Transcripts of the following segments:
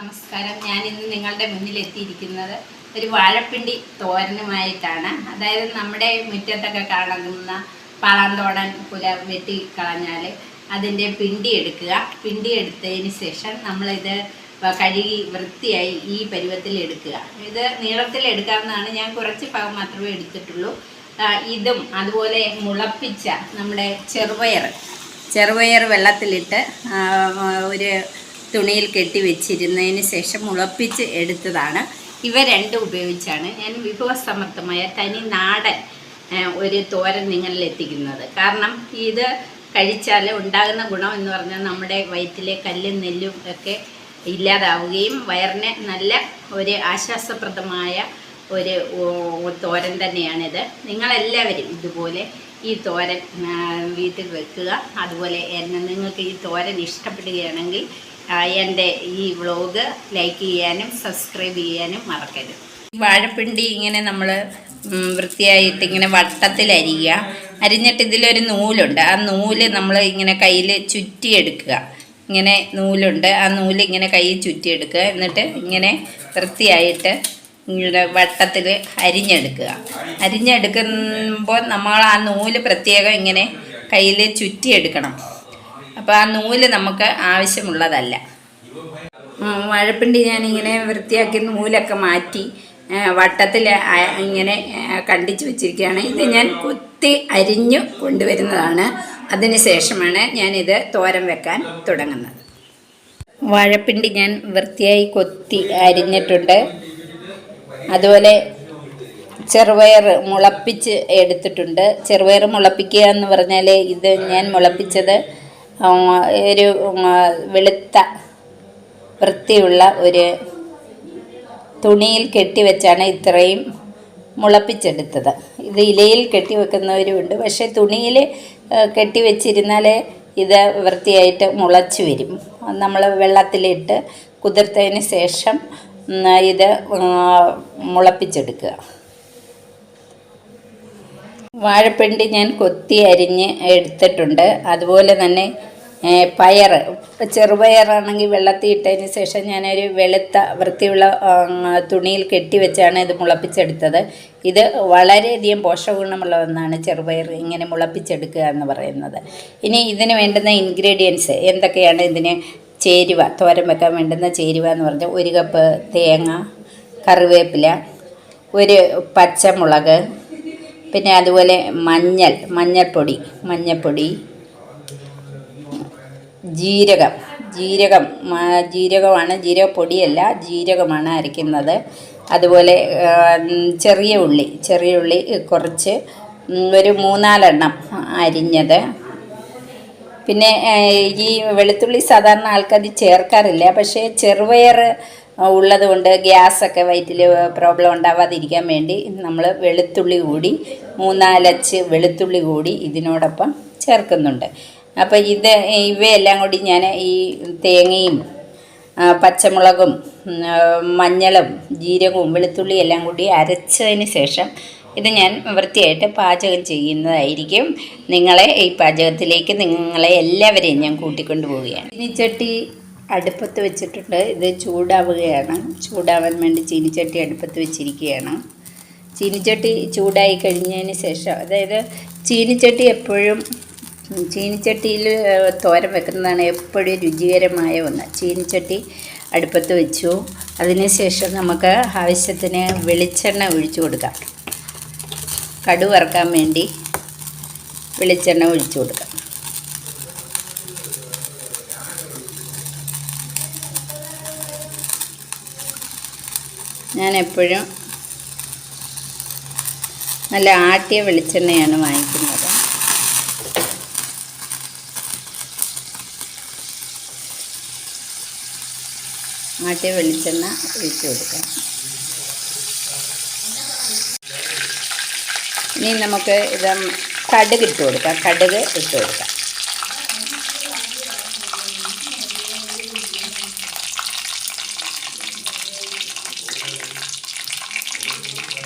നമസ്കാരം. ഞാൻ ഇന്ന് നിങ്ങളുടെ മുന്നിൽ എത്തിയിരിക്കുന്നത് ഒരു വാഴപ്പിണ്ടി തോരനുമായിട്ടാണ്. അതായത് നമ്മുടെ മുറ്റത്തൊക്കെ കാണുന്ന പാളാന്തോടൻ പുല വെട്ടി കളഞ്ഞാൽ അതിന്റെ പിണ്ടി എടുക്കുക. പിണ്ടി എടുത്തതിന് ശേഷം നമ്മളിത് കഴുകി വൃത്തിയായി ഈ പരുവത്തിൽ എടുക്കുക. ഇത് നീളത്തിൽ എടുക്കാവുന്നതാണ്. ഞാൻ കുറച്ച് ഭാഗം മാത്രമേ എടുത്തിട്ടുള്ളൂ. ഇതും അതുപോലെ മുളപ്പിച്ച നമ്മുടെ ചെറുപയർ ചെറുപയർ വെള്ളത്തിലിട്ട് ഒരു തുണിയിൽ കെട്ടി വെച്ചിരുന്നതിന് ശേഷം മുളപ്പിച്ച് എടുത്തതാണ്. ഇവ രണ്ടും ഉപയോഗിച്ചാണ് ഞാൻ വിഭവസമർത്ഥമായ തനി നാടൻ ഒരു തോരൻ നിങ്ങളിൽ എത്തിക്കുന്നത്. കാരണം ഇത് കഴിച്ചാൽ ഉണ്ടാകുന്ന ഗുണം എന്ന് പറഞ്ഞാൽ നമ്മുടെ വയറ്റിലെ കല്ലും നെല്ലും ഒക്കെ ഇല്ലാതാവുകയും വയറിന് നല്ല ഒരു ആശ്വാസപ്രദമായ ഒരു തോരൻ തന്നെയാണിത്. നിങ്ങളെല്ലാവരും ഇതുപോലെ ഈ തോരൻ വീട്ടിൽ വെക്കുക. അതുപോലെ എന്നെ നിങ്ങൾക്ക് ഈ തോരൻ ഇഷ്ടപ്പെടുകയാണെങ്കിൽ എന്റെ ഈ വ്ലോഗ് ലൈക്ക് ചെയ്യാനും സബ്സ്ക്രൈബ് ചെയ്യാനും മറക്കരുത്. വാഴപ്പിണ്ടി ഇങ്ങനെ നമ്മൾ വൃത്തിയായിട്ട് ഇങ്ങനെ വട്ടത്തിൽ അരിയുക അരിഞ്ഞിട്ട് ഇതിലൊരു നൂലുണ്ട്. ആ നൂൽ നമ്മൾ ഇങ്ങനെ കയ്യിൽ ചുറ്റിയെടുക്കുക. ഇങ്ങനെ നൂലുണ്ട്. ആ നൂൽ ഇങ്ങനെ കയ്യിൽ ചുറ്റിയെടുക്കുക. എന്നിട്ട് ഇങ്ങനെ വൃത്തിയായിട്ട് ഇങ്ങനെ വട്ടത്തിൽ അരിഞ്ഞെടുക്കുക. അരിഞ്ഞെടുക്കുമ്പോൾ നമ്മൾ ആ നൂൽ പ്രത്യേകം ഇങ്ങനെ കയ്യിൽ ചുറ്റിയെടുക്കണം. അപ്പോൾ ആ നൂൽ നമുക്ക് ആവശ്യമുള്ളതല്ല. വാഴപ്പിണ്ടി ഞാനിങ്ങനെ വൃത്തിയാക്കി നൂലൊക്കെ മാറ്റി വട്ടത്തിൽ ഇങ്ങനെ കണ്ടിച്ച് വെച്ചിരിക്കുകയാണ്. ഇത് ഞാൻ കുത്തി അരിഞ്ഞു കൊണ്ടുവരുന്നതാണ്. അതിന് ശേഷമാണ് ഞാനിത് തോരൻ വെക്കാൻ തുടങ്ങുന്നത്. വാഴപ്പിണ്ടി ഞാൻ വൃത്തിയായി കൊത്തി അരിഞ്ഞിട്ടുണ്ട്. അതുപോലെ ചെറുപയർ മുളപ്പിച്ച് എടുത്തിട്ടുണ്ട്. ചെറുപയർ മുളപ്പിക്കുക എന്ന് പറഞ്ഞാൽ ഇത് ഞാൻ മുളപ്പിച്ചത് ഒരു വെളുത്ത വൃത്തിയുള്ള ഒരു തുണിയിൽ കെട്ടിവെച്ചാണ് ഇത്രയും മുളപ്പിച്ചെടുത്തത്. ഇത് ഇലയിൽ കെട്ടിവെക്കുന്നവരുമുണ്ട്. പക്ഷെ തുണിയിൽ കെട്ടി വെച്ചിരുന്നാൽ ഇത് വൃത്തിയായിട്ട് മുളച്ച് വരും. നമ്മൾ വെള്ളത്തിലിട്ട് കുതിർത്തതിന് ശേഷം ഇത് മുളപ്പിച്ചെടുക്കുക. വാഴപ്പിണ്ടി ഞാൻ കൊത്തി അരിഞ്ഞ് എടുത്തിട്ടുണ്ട്. അതുപോലെ തന്നെ പയർ ചെറുപയറാണെങ്കിൽ വെള്ളത്തിൽ ഇട്ടതിന് ശേഷം ഞാനൊരു വെളുത്ത വൃത്തിയുള്ള തുണിയിൽ തുണിയിൽ കെട്ടിവെച്ചാണ് ഇത് മുളപ്പിച്ചെടുത്തത്. ഇത് വളരെയധികം പോഷകഗുണമുള്ള ഒന്നാണ് ചെറുപയർ ഇങ്ങനെ മുളപ്പിച്ചെടുക്കുക എന്ന് പറയുന്നത്. ഇനി ഇതിന് വേണ്ടുന്ന ഇൻഗ്രീഡിയൻസ് എന്തൊക്കെയാണ് ഇതിന് ചേരുവ? തോരൻ വെക്കാൻ വേണ്ടുന്ന ചേരുവ എന്ന് പറഞ്ഞാൽ ഒരു കപ്പ് തേങ്ങ കറിവേപ്പില ഒരു പച്ചമുളക് പിന്നെ അതുപോലെ മഞ്ഞൾ മഞ്ഞൾപ്പൊടി മഞ്ഞൾപ്പൊടി ജീരകം. ജീരകം ജീരകമാണ് ജീരകപ്പൊടിയല്ല ജീരകമാണ് അരയ്ക്കുന്നത്. അതുപോലെ ചെറിയ ഉള്ളി ചെറിയ ഉള്ളി കുറച്ച് ഒരു മൂന്നാലെണ്ണം അരിഞ്ഞത്. പിന്നെ ഈ വെളുത്തുള്ളി സാധാരണ ആൾക്കാർ ചേർക്കാറില്ല. പക്ഷേ ചെറുപയർ ഉള്ളതുകൊണ്ട് ഗ്യാസൊക്കെ വയറ്റിൽ പ്രോബ്ലം ഉണ്ടാവാതിരിക്കാൻ വേണ്ടി നമ്മൾ വെളുത്തുള്ളി കൂടി മൂന്നാലച്ച് വെളുത്തുള്ളി കൂടി ഇതിനോടൊപ്പം ചേർക്കുന്നുണ്ട്. അപ്പോൾ ഇത് ഇവയെല്ലാം കൂടി ഞാൻ ഈ തേങ്ങയും പച്ചമുളകും മഞ്ഞളും ജീരകവും വെളുത്തുള്ളിയും എല്ലാം കൂടി അരച്ചതിന് ശേഷം ഇത് ഞാൻ വൃത്തിയായിട്ട് പാചകം ചെയ്യുന്നതായിരിക്കും. നിങ്ങളെ ഈ പാചകത്തിലേക്ക് നിങ്ങളെ എല്ലാവരെയും ഞാൻ കൂട്ടിക്കൊണ്ടു പോവുകയാണ്. ചീനിച്ചട്ടി അടുപ്പത്ത് വെച്ചിട്ടുണ്ട്. ഇത് ചൂടാവുകയാണ്. ചൂടാവാൻ വേണ്ടി ചീനിച്ചട്ടി അടുപ്പത്ത് വെച്ചിരിക്കുകയാണ്. ചീനിച്ചട്ടി ചൂടായി കഴിഞ്ഞതിന് ശേഷം അതായത് ചീനിച്ചട്ടി എപ്പോഴും ചീനിച്ചട്ടിയിൽ തോരൻ വെക്കുന്നതാണ് എപ്പോഴും രുചികരമായ ഒന്ന്. ചീനിച്ചട്ടി അടുപ്പത്ത് വെച്ചു. അതിനുശേഷം നമുക്ക് ആവശ്യത്തിന് വെളിച്ചെണ്ണ ഒഴിച്ചു കൊടുക്കാം. കടു വറുക്കാൻ വേണ്ടി വെളിച്ചെണ്ണ ഒഴിച്ചു കൊടുക്കാം. ഞാൻ എപ്പോഴും നല്ല ആട്ടിയ വെളിച്ചെണ്ണയാണ് വാങ്ങിക്കുന്നത്. ആട്ടിയ വെളിച്ചെണ്ണ ഒഴിച്ചു കൊടുക്കാം. ഇനി നമുക്ക് ഇത് കടുക് ഇട്ട് കൊടുക്കാം. കടുക് ഇട്ട് കൊടുക്കാം.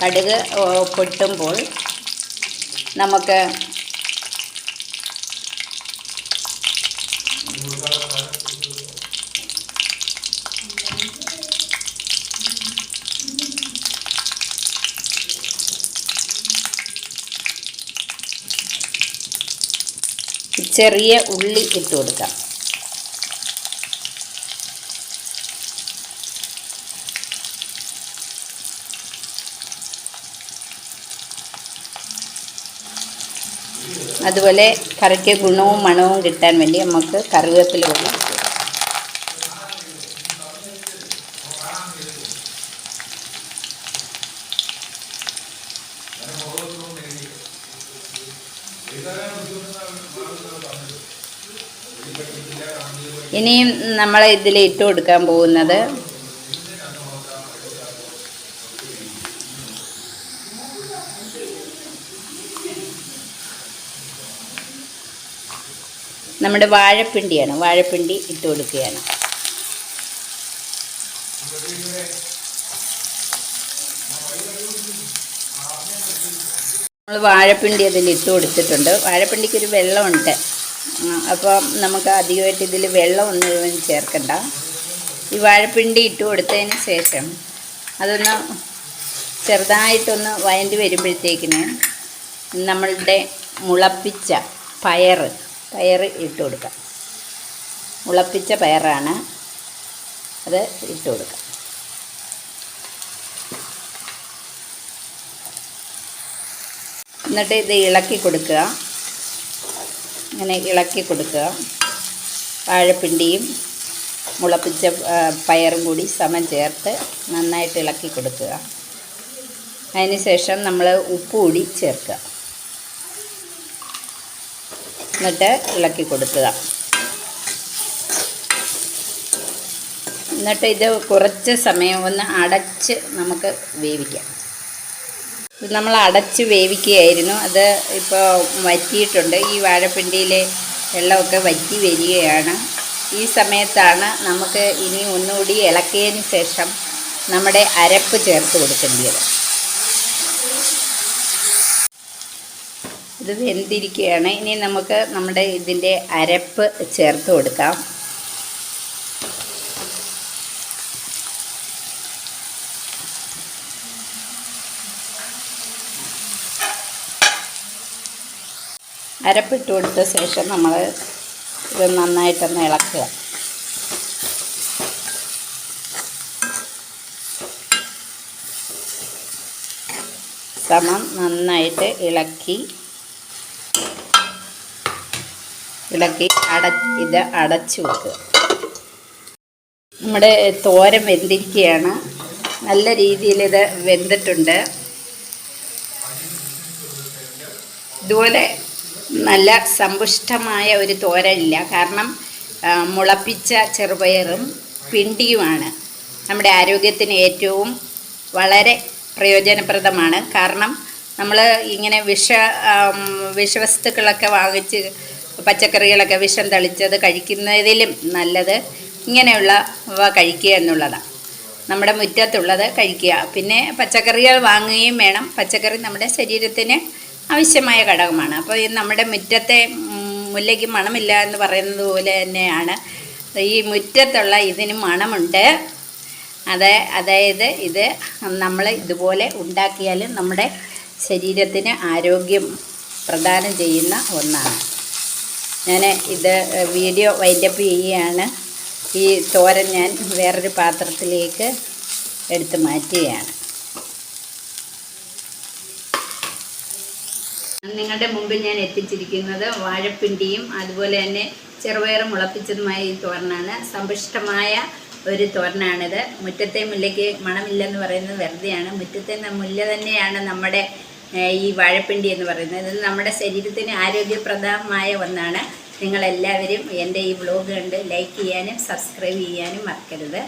കടുക് പൊട്ടുമ്പോൾ നമുക്ക് ചെറിയ ഉള്ളി ഇട്ട് കൊടുക്കാം. അതുപോലെ കറിക്ക് ഗുണവും മണവും കിട്ടാൻ വേണ്ടി നമുക്ക് കറിവേപ്പില കൂടി ഇട്ട് കൊടുക്കാം. ഇനിയും നമ്മൾ ഇതിൽ ഇട്ട് കൊടുക്കാൻ പോകുന്നത്. നമ്മുടെ വാഴപ്പിണ്ടിയാണ്. വാഴപ്പിണ്ടി ഇട്ട് കൊടുക്കുകയാണ്. നമ്മൾ വാഴപ്പിണ്ടി അതിൽ ഇട്ട് കൊടുത്തിട്ടുണ്ട്. വാഴപ്പിണ്ടിക്ക് ഒരു വെള്ളമുണ്ട്. അപ്പോൾ നമുക്ക് അധികമായിട്ട് ഇതിൽ വെള്ളം ഒന്നും ചേർക്കണ്ട. ഈ വാഴപ്പിണ്ടി ഇട്ട് കൊടുത്തതിന് ശേഷം അതൊന്ന് ചെറുതായിട്ടൊന്ന് വയണ്ടി വരുമ്പോഴത്തേക്കിന് നമ്മളുടെ മുളപ്പിച്ച പയർ പയർ ഇട്ട് കൊടുക്കാം മുളപ്പിച്ച പയറാണ് അത് ഇട്ട് കൊടുക്കാം എന്നിട്ട് ഇത് ഇളക്കി കൊടുക്കുക. ഇങ്ങനെ ഇളക്കി കൊടുക്കുക. വാഴപ്പിണ്ടിയും മുളപ്പിച്ച പയറും കൂടി സമം ചേർത്ത് നന്നായിട്ട് ഇളക്കി കൊടുക്കുക. അതിന് ശേഷം നമ്മൾ ഉപ്പ് കൂടി ചേർക്കുക. എന്നിട്ട് ഇളക്കി കൊടുക്കുക. എന്നിട്ട് ഇത് കുറച്ച് സമയം ഒന്ന് അടച്ച് നമുക്ക് വേവിക്കാം. ഇത് നമ്മൾ അടച്ച് വേവിക്കുകയായിരുന്നു. അത് ഇപ്പോൾ വറ്റിയിട്ടുണ്ട്. ഈ വാഴപ്പിണ്ടിയിലെ വെള്ളമൊക്കെ വറ്റി വരികയാണ്. ഈ സമയത്താണ് നമുക്ക് ഇനി ഒന്നുകൂടി ഇളക്കിയതിന് ശേഷം നമ്മുടെ അരപ്പ് ചേർത്ത് കൊടുക്കേണ്ടത് ഇത് വെന്തിരിക്കുകയാണ്. ഇനി നമുക്ക് നമ്മുടെ ഇതിന്റെ അരപ്പ് ചേർത്ത് കൊടുക്കാം. അരപ്പിട്ട് കൊടുത്ത ശേഷം നമ്മൾ ഇത് നന്നായിട്ടൊന്ന് ഇളക്കുക. സമം നന്നായിട്ട് ഇളക്കി ഇളക്കി അട ഇത് അടച്ചു വെക്കുക. നമ്മുടെ തോരൻ വെന്തിരിക്കുകയാണ് നല്ല രീതിയിൽ ഇത് വെന്തിട്ടുണ്ട്. ഇതുപോലെ നല്ല സമ്പുഷ്ടമായ ഒരു തോരനില്ല കാരണം മുളപ്പിച്ച ചെറുപയറും പിണ്ടിയുമാണ്. നമ്മുടെ ആരോഗ്യത്തിന് ഏറ്റവും വളരെ പ്രയോജനപ്രദമാണ്. കാരണം നമ്മൾ ഇങ്ങനെ വിഷ വിഷവസ്തുക്കളൊക്കെ വാങ്ങിച്ച് പച്ചക്കറികളൊക്കെ വിഷം തളിച്ചത് കഴിക്കുന്നതിലും നല്ലത് ഇങ്ങനെയുള്ളവ കഴിക്കുക എന്നുള്ളതാണ് നമ്മുടെ മുറ്റത്തുള്ളത് കഴിക്കുക. പിന്നെ പച്ചക്കറികൾ വാങ്ങുകയും വേണം. പച്ചക്കറി നമ്മുടെ ശരീരത്തിന് ആവശ്യമായ ഘടകമാണ്. അപ്പോൾ ഈ നമ്മുടെ മുറ്റത്തെ മുല്ലയ്ക്ക് മണമില്ല എന്ന് പറയുന്നത് പോലെ തന്നെയാണ്. ഈ മുറ്റത്തുള്ള ഇതിന് മണമുണ്ട്. അത് അതായത് ഇത് നമ്മൾ ഇതുപോലെ ഉണ്ടാക്കിയാൽ നമ്മുടെ ശരീരത്തിന് ആരോഗ്യം പ്രദാനം ചെയ്യുന്ന ഒന്നാണ്. ഞാൻ ഇത് വീഡിയോ വൈൻഡപ്പ് ചെയ്യുകയാണ്. ഈ തോരൻ ഞാൻ വേറൊരു പാത്രത്തിലേക്ക് എടുത്ത് മാറ്റുകയാണ്. നിങ്ങളുടെ മുമ്പിൽ ഞാൻ എത്തിച്ചിരിക്കുന്നത് വാഴപ്പിണ്ടിയും അതുപോലെ തന്നെ ചെറുപയർ മുളപ്പിച്ചതുമായ ഈ തോരനാണ്. സമ്പുഷ്ടമായ ഒരു തോരനാണിത്. മുറ്റത്തെ മുല്ലയ്ക്ക് മണമില്ലെന്ന് പറയുന്നത് വെറുതെയാണ്. മുറ്റത്തെ മുല്ല തന്നെയാണ് നമ്മുടെ ഈ വാഴപ്പിണ്ടി എന്ന് പറയുന്നത്. ഇത് നമ്മുടെ ശരീരത്തിന് ആരോഗ്യപ്രദമായ ഒന്നാണ്. നിങ്ങളെല്ലാവരും എന്റെ ഈ വ്ലോഗ് കണ്ട് ലൈക്ക് ചെയ്യാനും സബ്സ്ക്രൈബ് ചെയ്യാനും മറക്കരുത്.